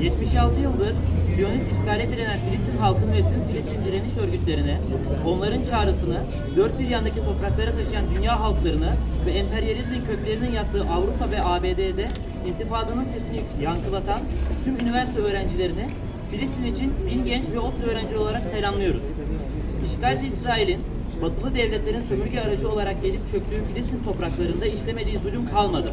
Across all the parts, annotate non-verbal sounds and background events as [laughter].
76 yıldır Siyonist işgale direnen Filistin halkını ve tüm Filistin direniş örgütlerine, onların çağrısını, dört bir yandaki topraklara taşıyan dünya halklarını ve emperyalizmin köklerinin yattığı Avrupa ve ABD'de intifadanın sesini yankılatan tüm üniversite öğrencilerini Filistin için bin genç ve ot öğrenci olarak selamlıyoruz. İşgalci İsrail'in batılı devletlerin sömürge aracı olarak gelip çöktüğü Filistin topraklarında işlemediği zulüm kalmadı.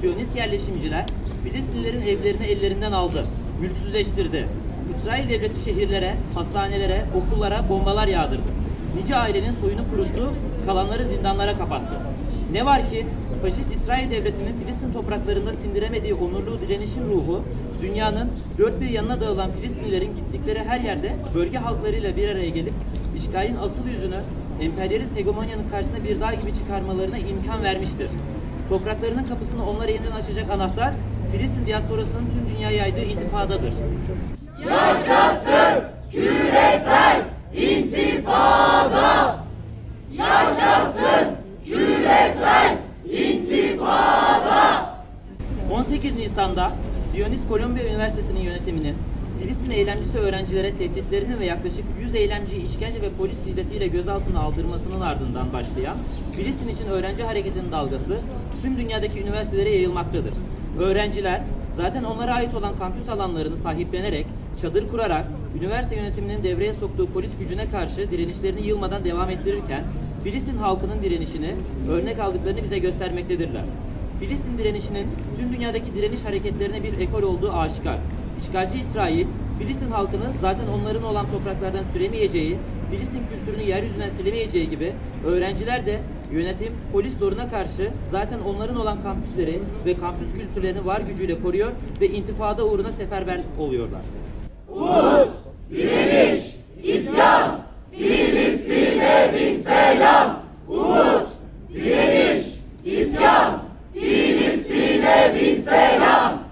Siyonist yerleşimciler Filistinlilerin evlerini ellerinden aldı, mülksüzleştirdi. İsrail devleti şehirlere, hastanelere, okullara bombalar yağdırdı. Nice ailenin soyunu kuruttu, kalanları zindanlara kapattı. Ne var ki faşist İsrail devletinin Filistin topraklarında sindiremediği onurlu direnişin ruhu, dünyanın dört bir yanına dağılan Filistinlilerin gittikleri her yerde bölge halklarıyla bir araya gelip işgalin asıl yüzünü emperyalist hegemonyanın karşısına bir dağ gibi çıkarmalarına imkan vermiştir. Topraklarının kapısını onlara yeniden açacak anahtar Filistin diasporasının tüm dünyaya yaydığı intifadadır. Yaşasın küresel intifada! Yaşasın küresel intifada! 18 Nisan'da Siyonist Kolombiya Üniversitesi'nin yönetiminin Filistin eylemcisi öğrencilere tehditlerini ve yaklaşık 100 eylemciyi işkence ve polis şiddetiyle gözaltına aldırmasının ardından başlayan Filistin için öğrenci hareketinin dalgası tüm dünyadaki üniversitelere yayılmaktadır. Öğrenciler zaten onlara ait olan kampüs alanlarını sahiplenerek, çadır kurarak, üniversite yönetiminin devreye soktuğu polis gücüne karşı direnişlerini yılmadan devam ettirirken Filistin halkının direnişini örnek aldıklarını bize göstermektedirler. Filistin direnişinin tüm dünyadaki direniş hareketlerine bir ekol olduğu aşikar. İşgalci İsrail, Filistin halkını zaten onların olan topraklardan süremeyeceği, Filistin kültürünü yeryüzünden silemeyeceği gibi öğrenciler de yönetim, polis zoruna karşı zaten onların olan kampüsleri ve kampüs kültürlerini var gücüyle koruyor ve intifada uğruna seferber oluyorlar. Ulus, direniş, isyan, Filistin'e bin selam! Ulus, direniş, isyan, Filistin'e bin selam!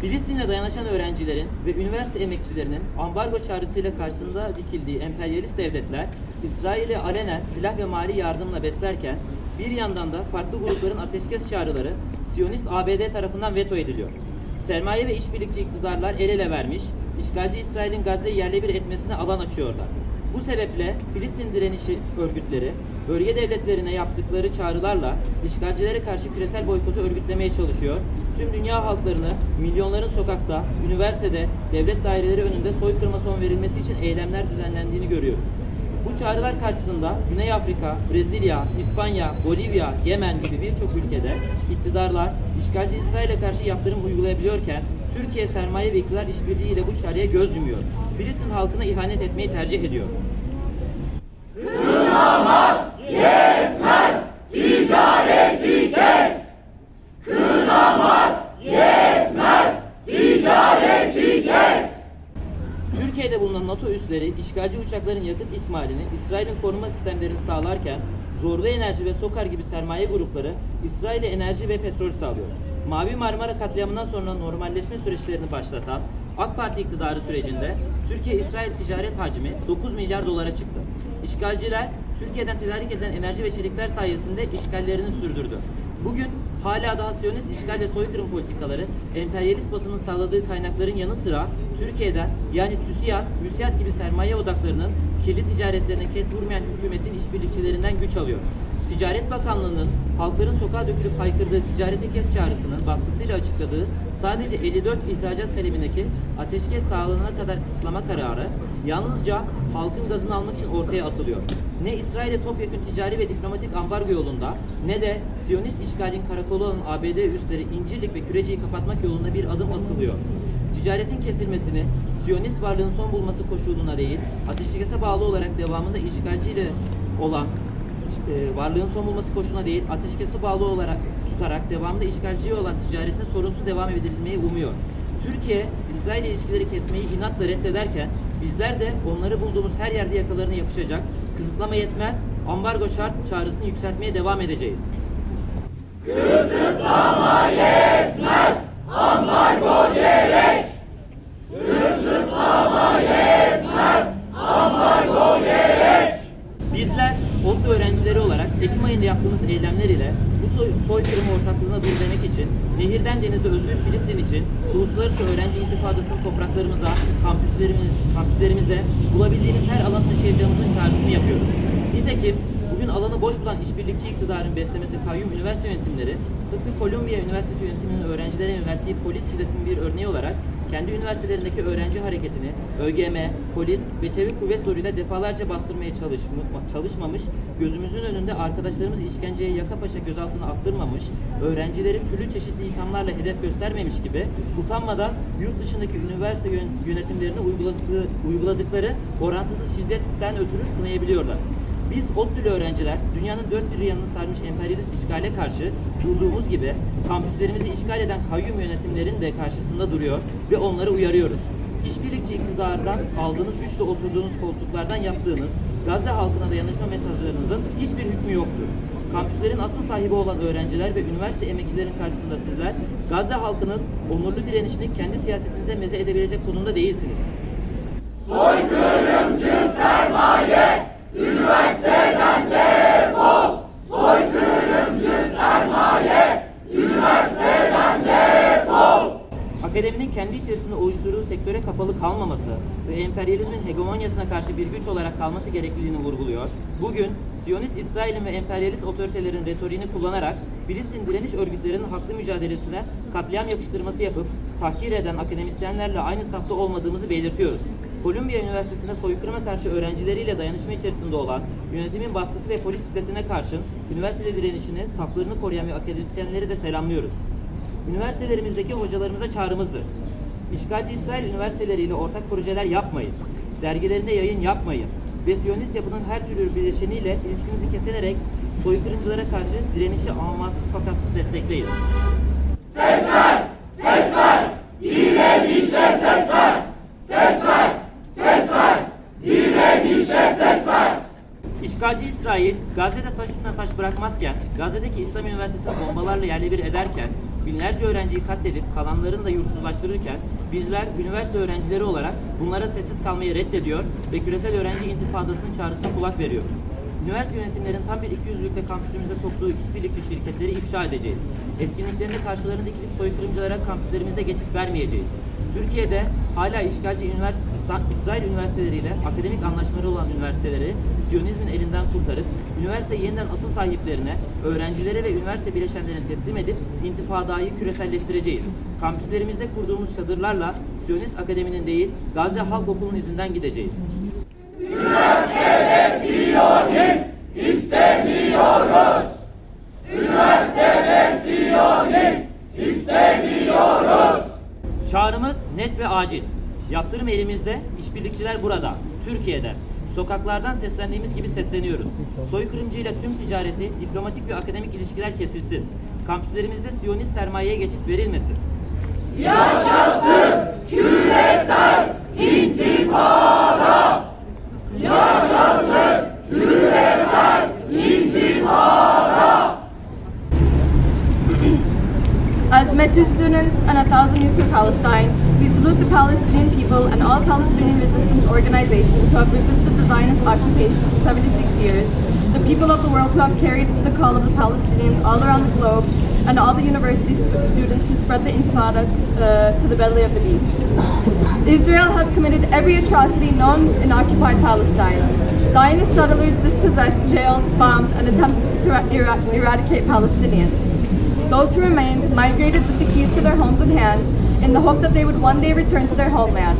Filistin'le dayanışan öğrencilerin ve üniversite emekçilerinin ambargo çağrısıyla karşısında dikildiği emperyalist devletler, İsrail'i alenen silah ve mali yardımla beslerken, bir yandan da farklı grupların ateşkes çağrıları Siyonist ABD tarafından veto ediliyor. Sermaye ve işbirlikçi iktidarlar el ele vermiş, işgalci İsrail'in Gazze'yi yerle bir etmesine alan açıyorlar. Bu sebeple Filistin direnişi örgütleri bölge devletlerine yaptıkları çağrılarla işgalcilere karşı küresel boykotu örgütlemeye çalışıyor. Tüm dünya halklarını milyonların sokakta, üniversitede, devlet daireleri önünde soykırıma son verilmesi için eylemler düzenlendiğini görüyoruz. Bu çağrılar karşısında Güney Afrika, Brezilya, İspanya, Bolivya, Yemen gibi birçok ülkede iktidarlar işgalci İsrail'e karşı yaptırım uygulayabiliyorken Türkiye sermaye ve işbirliğiyle bu çağrıya göz yumuyor. Filistin halkına ihanet etmeyi tercih ediyor. Yetmez, ticareti kes! Kınamak yetmez, ticareti kes! Türkiye'de bulunan NATO üsleri işgalci uçakların yakıt ikmalini İsrail'in koruma sistemlerini sağlarken Zorlu Enerji ve Sokar gibi sermaye grupları İsrail'e enerji ve petrol sağlıyor. Mavi Marmara katliamından sonra normalleşme süreçlerini başlatan AK Parti iktidarı sürecinde Türkiye-İsrail ticaret hacmi 9 milyar dolara çıktı. İşgalciler Türkiye'den tedarik edilen enerji ve çelikler sayesinde işgallerini sürdürdü. Bugün hala daha Siyonist işgal ve soykırım politikaları emperyalist batının sağladığı kaynakların yanı sıra Türkiye'den yani TÜSİAD, MÜSİAD gibi sermaye odaklarının kirli ticaretlerine ket vurmayan hükümetin işbirlikçilerinden güç alıyor. Ticaret Bakanlığı'nın halkların sokağa dökülüp haykırdığı ticareti kes çağrısını baskısıyla açıkladığı sadece 54 ihracat kalemindeki ateşkes sağlığına kadar kısıtlama kararı yalnızca halkın gazını almak için ortaya atılıyor. Ne İsrail'e topyekun ticari ve diplomatik ambargo yolunda ne de Siyonist işgalin karakolu olan ABD üsleri İncirlik ve Küreci'yi kapatmak yolunda bir adım atılıyor. Ticaretin kesilmesini Siyonist varlığın son bulması koşuluna değil, ateşkese bağlı olarak devamında işgalciyle olan e, varlığın son bulması koşuluna değil, ateşkese bağlı olarak tutarak devamında işgalciye olan ticaretine sorunsuz devam edilmeyi umuyor. Türkiye, İsrail ilişkileri kesmeyi inatla reddederken bizler de onları bulduğumuz her yerde yakalarını yapışacak, kısıtlama yetmez, ambargo şart çağrısını yükseltmeye devam edeceğiz. Kısıtlama yetmez, ayında yaptığımız eylemler ile bu soy, soykırım ortaklığına dur demek için nehirden denize özgür Filistin için uluslararası öğrenci intifadasını topraklarımıza, kampüslerimiz, kampüslerimize bulabildiğimiz her alan taşıyacağımızın çağrısını yapıyoruz. Nitekim bugün alanı boş bulan işbirlikçi iktidarın beslemesi kayyum üniversite yönetimleri, tıpkı Kolombiya Üniversitesi yönetiminin öğrencilere yönelttiği polis şiddetinin bir örneği olarak kendi üniversitelerindeki öğrenci hareketini ÖGM, polis ve çevik kuvvet zoruyla defalarca bastırmaya çalışma- çalışmamış, gözümüzün önünde arkadaşlarımız işkenceye yaka paşa gözaltına attırmamış, öğrencileri türlü çeşitli ithamlarla hedef göstermemiş gibi utanmadan yurt dışındaki üniversite yön- yönetimlerini uyguladıkları, orantısız şiddetten ötürü kınayabiliyorlar. Biz ODTÜ'lü öğrenciler dünyanın dört bir yanını sarmış emperyalist işgale karşı durduğumuz gibi kampüslerimizi işgal eden kayyum yönetimlerin de karşısında duruyor ve onları uyarıyoruz. İşbirlikçi iktidardan aldığınız güçle oturduğunuz koltuklardan yaptığınız Gazze halkına dayanışma mesajlarınızın hiçbir hükmü yoktur. Kampüslerin asıl sahibi olan öğrenciler ve üniversite emekçilerin karşısında sizler Gazze halkının onurlu direnişini kendi siyasetinize meze edebilecek konumda değilsiniz. Soykırımcı sermaye Akademinin kendi içerisinde oluşturduğu sektöre kapalı kalmaması ve emperyalizmin hegemonyasına karşı bir güç olarak kalması gerekliliğini vurguluyor. Bugün Siyonist İsrail'in ve emperyalist otoritelerin retoriğini kullanarak Filistin direniş örgütlerinin haklı mücadelesine katliam yakıştırması yapıp tahkir eden akademisyenlerle aynı safta olmadığımızı belirtiyoruz. Kolumbiya Üniversitesi'nde soykırıma karşı öğrencileriyle dayanışma içerisinde olan yönetimin baskısı ve polis şiddetine karşın üniversite direnişini, saflarını koruyan ve akademisyenleri de selamlıyoruz. Üniversitelerimizdeki hocalarımıza çağrımızdır. İşgalci İsrail üniversiteleriyle ortak projeler yapmayın. Dergilerinde yayın yapmayın. Ve Siyonist yapının her türlü bileşeniyle ilişkinizi kesenerek soykırımcılara karşı direnişi amansız fakatsız destekleyin. Ses ver, ses ver, direnişe ses ver. Ses ver, ses ver, direnişe ses ver. İşgalci İsrail, Gazze'de taş üstüne taş bırakmazken, Gazze'deki İslam Üniversitesi'ni bombalarla yerle bir ederken, binlerce öğrenciyi katledip kalanlarını da yurtsuzlaştırırken, bizler üniversite öğrencileri olarak bunlara sessiz kalmayı reddediyor ve küresel öğrenci intifadasının çağrısına kulak veriyoruz. Üniversite yönetimlerin tam bir 200'lükte kampüsümüze soktuğu işbirlikçi şirketleri ifşa edeceğiz. Etkinliklerinde karşılarına dikilip soykırımcılara kampüslerimizde geçit vermeyeceğiz. Türkiye'de hala işgalci üniversite, İsrail üniversiteleriyle akademik anlaşmaları olan üniversiteleri Siyonizmin elinden kurtarıp üniversite yeniden asıl sahiplerine, öğrencilere ve üniversite bileşenlerine teslim edip intifadayı küreselleştireceğiz. Kampüslerimizde kurduğumuz çadırlarla Siyonist Akademi'nin değil, Gazze Halk Okulu'nun izinden gideceğiz. Üniversitede Siyonist istemiyoruz. Üniversitede Siyonist istemiyoruz. Çağrımız net ve acil. Yaptırım elimizde, işbirlikçiler burada, Türkiye'de. Sokaklardan seslendiğimiz gibi sesleniyoruz. Soykırımcıyla tüm ticareti, diplomatik ve akademik ilişkiler kesilsin. Kampüslerimizde Siyonist sermayeye geçit verilmesin. Yaşasın küresel As METU students and a thousand youth for Palestine, we salute the Palestinian people and all Palestinian resistance organizations who have resisted the Zionist occupation for 76 years, the people of the world who have carried the call of the Palestinians all around the globe, and all the university st- students who spread the intifada uh, to the belly of the beast. Israel has committed every atrocity known in occupied Palestine. Zionist settlers dispossessed, jailed, bombed, and attempted to era- eradicate Palestinians. Those who remained migrated with the keys to their homes in hand in the hope that they would one day return to their homeland.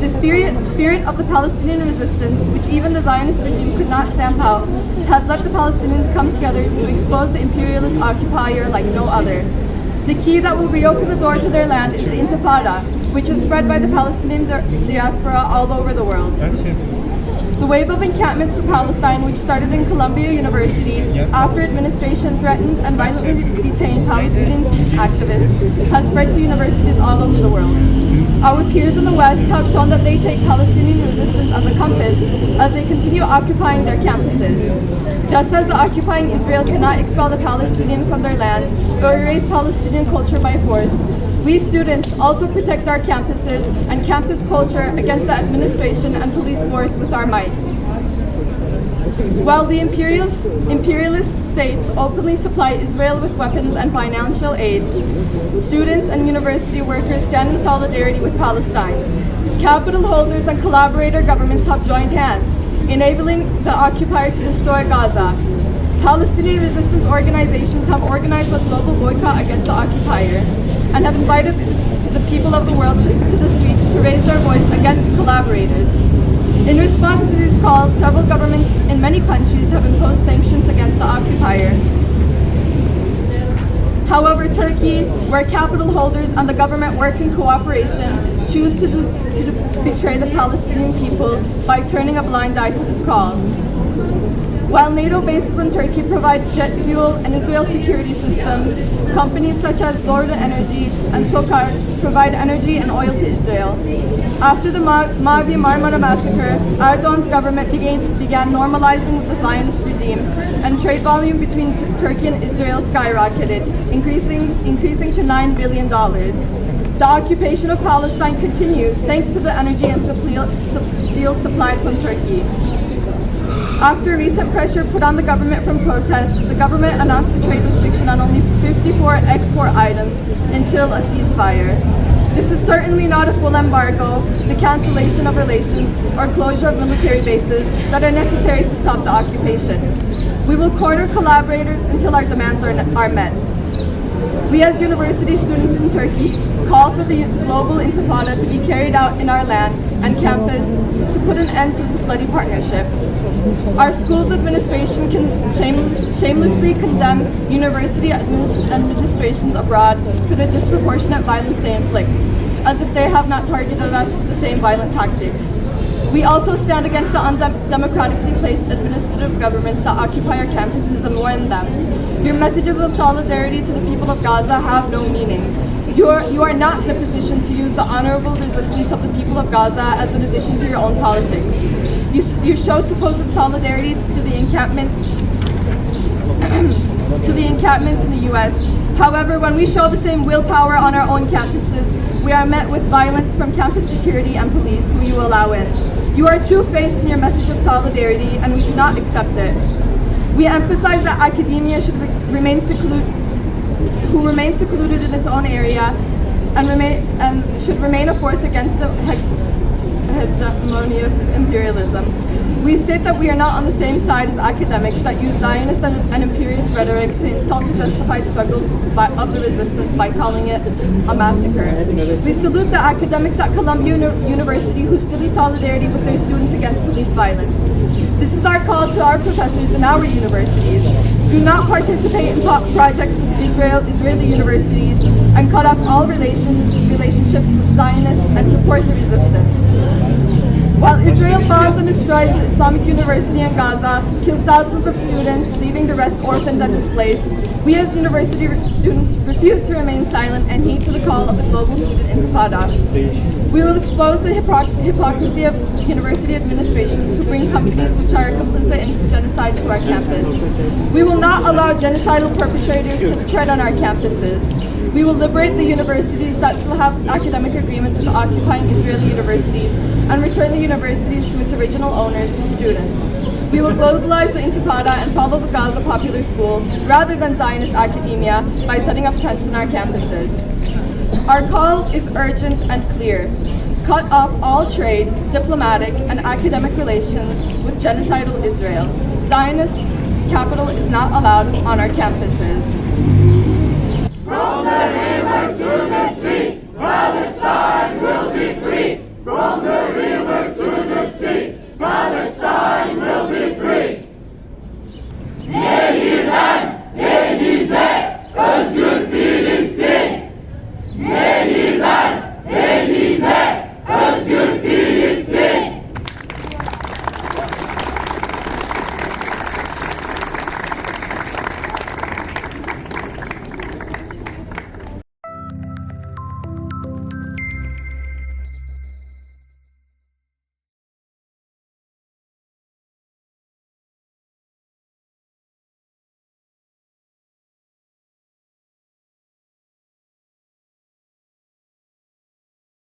The spirit, spirit of the Palestinian resistance, which even the Zionist regime could not stamp out, has let the Palestinians come together to expose the imperialist occupier like no other. The key that will reopen the door to their land is the Intifada, which is spread by the Palestinian diaspora all over the world. The wave of encampments for Palestine, which started in Columbia University after administration threatened and violently detained Palestinian activists, has spread to universities all over the world. Our peers in the West have shown that they take Palestinian resistance as a compass as they continue occupying their campuses. Just as the occupying Israel cannot expel the Palestinian from their land or erase Palestinian culture by force, we students also protect our campuses and campus culture against the administration and police force with our might. While the imperialist, States openly supply Israel with weapons and financial aid, students and university workers stand in solidarity with Palestine. Capital holders and collaborator governments have joined hands, enabling the occupier to destroy Gaza. Palestinian resistance organizations have organized a global boycott against the occupier and have invited the people of the world to, the streets to raise their voice against the collaborators. In response to these calls, several governments in many countries have imposed sanctions against the occupier. However, Turkey, where capital holders and the government work in cooperation, choose to, do, to betray the Palestinian people by turning a blind eye to this call. While NATO bases in Turkey provide jet fuel and Israel security systems, companies such as Zorda Energy and Sokar provide energy and oil to Israel. After the Ma- Mavi Marmara massacre, Erdogan's government began, began normalizing with the Zionist regime, and trade volume between T- Turkey and Israel skyrocketed, increasing, increasing to $9 billion. The occupation of Palestine continues thanks to the energy and steel supplied from Turkey. After recent pressure put on the government from protests, the government announced a trade restriction on only 54 export items until a ceasefire. This is certainly not a full embargo, the cancellation of relations, or closure of military bases that are necessary to stop the occupation. We will corner collaborators until our demands are, are met. We as university students in Turkey call for the global intifada to be carried out in our land and campus to put an end to this bloody partnership. Our school's administration can shameless, shamelessly condemn university admin- administrations abroad for the disproportionate violence they inflict, as if they have not targeted us with the same violent tactics. We also stand against the undemocratically placed administrative governments that occupy our campuses and warn them. Your messages of solidarity to the people of Gaza have no meaning. You are, you are not in a position to use the honorable resistance of the people of Gaza as an addition to your own politics. You, you show supposed solidarity to the encampments [clears throat] to the encampments in the U.S. However, when we show the same willpower on our own campuses, we are met with violence from campus security and police who you allow in. You are two-faced in your message of solidarity, and we do not accept it. We emphasize that academia should re- remain secluded, who remain secluded in its own area, and remain and should remain a force against the heg- hegemony of imperialism. We state that we are not on the same side as academics that use Zionist and, and imperialist rhetoric to insult the justified struggle by, of the resistance by calling it a massacre. We salute the academics at Columbia Uni- University who in solidarity with their students against police violence. Our call to our professors in our universities. Do not participate in top projects with Israel, Israeli universities and cut off all relations, relationships with Zionists and support the resistance. While Israel bombs and destroys the Islamic University in Gaza, kills thousands of students, leaving the rest orphaned and displaced, we as university students refuse to remain silent and heed to the call of the global student intifada. We will expose the hypocr- hypocrisy of university administrations who bring companies which are complicit in genocide to our campus. We will not allow genocidal perpetrators to tread on our campuses. We will liberate the universities that still have academic agreements with occupying Israeli universities and return the universities to its original owners, and students. We will globalize the Intifada and follow the Gaza Popular School rather than Zionist academia by setting up tents in our campuses. Our call is urgent and clear. Cut off all trade, diplomatic, and academic relations with genocidal Israel. Zionist capital is not allowed on our campuses. From the river to the sea, Palestine.